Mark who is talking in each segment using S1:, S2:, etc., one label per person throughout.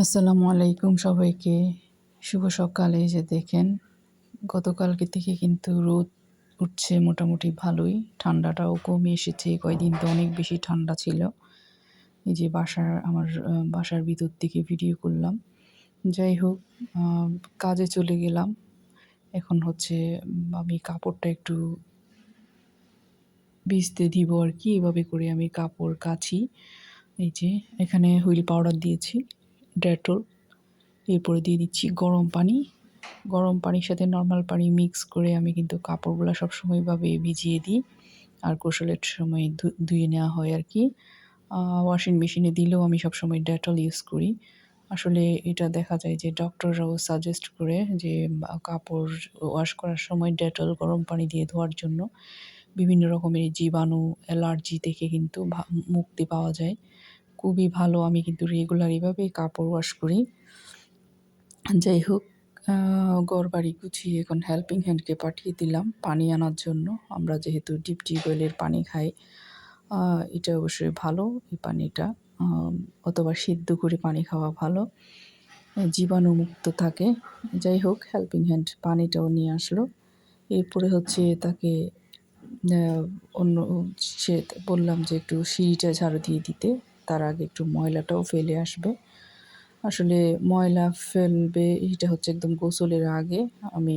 S1: আসসালামু আলাইকুম সবাইকে। শুভ সকালে যে দেখেন, গতকালকে থেকে কিন্তু রোদ উঠছে মোটামুটি ভালোই। ঠান্ডাটাও কমে এসেছে, কয়দিন তো অনেক বেশি ঠান্ডা ছিল। এই যে বাসার, আমার বাসার ভিতর থেকে ভিডিও করলাম। যাই হোক কাজে চলে গেলাম। এখন হচ্ছে আমি কাপড়টা একটু ভিজতে দিব আর কি, এভাবে করে আমি কাপড় কাছি এই যে, এখানে হুইল পাউডার দিয়েছি। ডেটল এরপরে দিয়ে দিচ্ছি গরম পানি। গরম পানির সাথে নর্মাল পানি মিক্স করে আমি কিন্তু কাপড়গুলো সবসময়ভাবে ভিজিয়ে দিই। আর গোসলের সময় ধুয়ে নেওয়া হয় আর কি। ওয়াশিং মেশিনে দিলেও আমি সবসময় ডেটল ইউজ করি। আসলে এটা দেখা যায় যে ডক্টররাও সাজেস্ট করে যে কাপড় ওয়াশ করার সময় ডেটল গরম পানি দিয়ে ধোয়ার জন্য বিভিন্ন রকমের জীবাণু অ্যালার্জি থেকে কিন্তু মুক্তি পাওয়া যায়। খুবই ভালো। আমি কিন্তু রেগুলার এভাবেই কাপড় ওয়াশ করি। যাই হোক গড় বাড়ি গুছিয়ে এখন হেল্পিং হ্যান্ডকে পাঠিয়ে দিলাম পানি আনার জন্য। আমরা যেহেতু ডিপ টিউবওয়েলের পানি খাই এটা অবশ্যই ভালো এই পানিটা। অথবা সিদ্ধ করে পানি খাওয়া ভালো। জীবাণুমুক্ত থাকে। যাই হোক হেল্পিং হ্যান্ড পানিটাও নিয়ে আসলো। এরপরে হচ্ছে তাকে অন্য, সে বললাম যে একটু সিঁড়িটা ঝাড়ু দিয়ে দিতে। তার আগে একটু ময়লাটাও ফেলে আসবে। আসলে ময়লা ফেলবে, এটা হচ্ছে একদম গোসলের আগে। আমি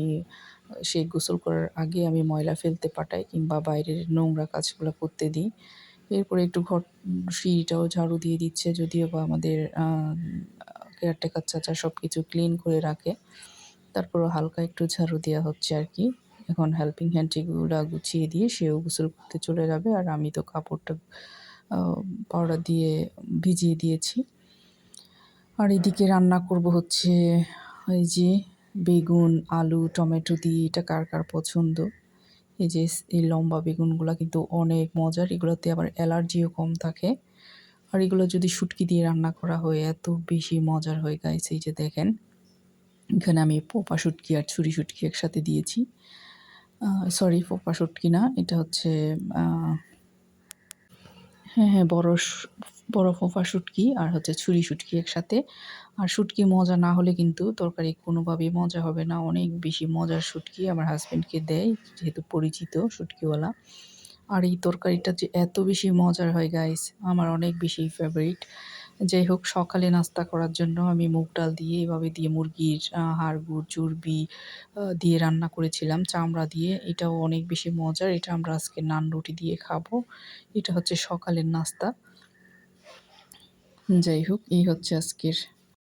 S1: সেই গোসল করার আগে আমি ময়লা ফেলতে পাঠাই কিংবা বাইরের নোংরা কাজগুলো করতে দিই। এরপরে একটু ঘর, সিঁড়িটাও ঝাড়ু দিয়ে দিচ্ছে যদিও বা আমাদের কেয়ারটেকার চাচা সব কিছু ক্লিন করে রাখে। তারপরও হালকা একটু ঝাড়ু দেওয়া হচ্ছে আর কি। এখন হেল্পিং হ্যান্ড এগুলো গুছিয়ে দিয়ে সেও গোসল করতে চলে যাবে আর আমি তো কাপড়টা পাউডার দিয়ে ভিজিয়ে দিয়েছি। আর এদিকে রান্না করব হচ্ছে, এই যে বেগুন, আলু, টমেটো দিয়ে এটা কার কার পছন্দ? এই যে এই লম্বা বেগুনগুলো কিন্তু অনেক মজার, এগুলোতে আবার অ্যালার্জিও কম থাকে। আর এগুলো যদি শুটকি দিয়ে রান্না করা হয়, এত বেশি মজার হয়ে গাইছে এই যে দেখেন। এখানে আমি পোপা শুটকি আর ছুরি শুটকি একসাথে দিয়েছি। সরি পোপা শুটকি না, এটা হচ্ছে হ্যাঁ হ্যাঁ বড় বড় ফোঁফা শুটকি আর হচ্ছে ছুরি শুটকি একসাথে। আর শুটকি মজা না হলে কিন্তু তরকারি কোনোভাবেই মজা হবে না। অনেক বেশি মজার শুটকি আমার হাজব্যান্ডকে দেয়, যেহেতু পরিচিত শুটকিওয়ালা। আর এই তরকারিটা যে এত বেশি মজার হয় গাইস আমার অনেক বেশি ফেভারিট যাই হোক, সকালে নাস্তা করার জন্য আমি মুগ ডাল দিয়ে এভাবে দিয়ে মুরগির হাড়গুড়, চর্বি দিয়ে রান্না করেছিলাম, চামড়া দিয়ে। এটাও অনেক বেশি মজার। এটা আমরা আজকে নান রুটি দিয়ে খাব। এটা হচ্ছে সকালের নাস্তা। যাই হোক, এই হচ্ছে আজকের